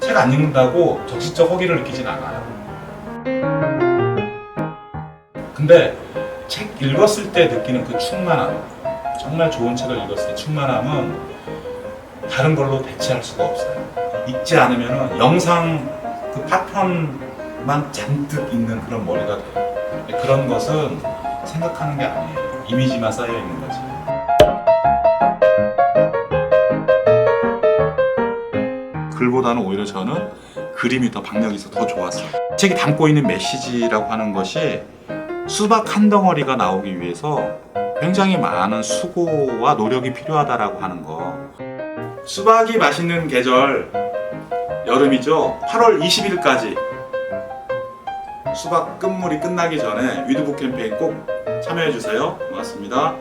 책 안 읽는다고 적시적 허기를 느끼진 않아요. 근데 책 읽었을 때 느끼는 그 충만함, 정말 좋은 책을 읽었을 때 충만함은 다른 걸로 대체할 수가 없어요. 읽지 않으면 영상 그 파편만 잔뜩 있는 그런 머리가 돼요. 그런 것은 생각하는 게 아니에요. 이미지만 쌓여 있는 거지. 글보다는 오히려 저는 그림이 더 박력이 있어 더 좋았어요. 책이 담고 있는 메시지라고 하는 것이 수박 한 덩어리가 나오기 위해서 굉장히 많은 수고와 노력이 필요하다라고 하는 거. 수박이 맛있는 계절 여름이죠. 8월 20일까지 수박 끝물이 끝나기 전에 위드북 캠페인 꼭 참여해 주세요. 고맙습니다.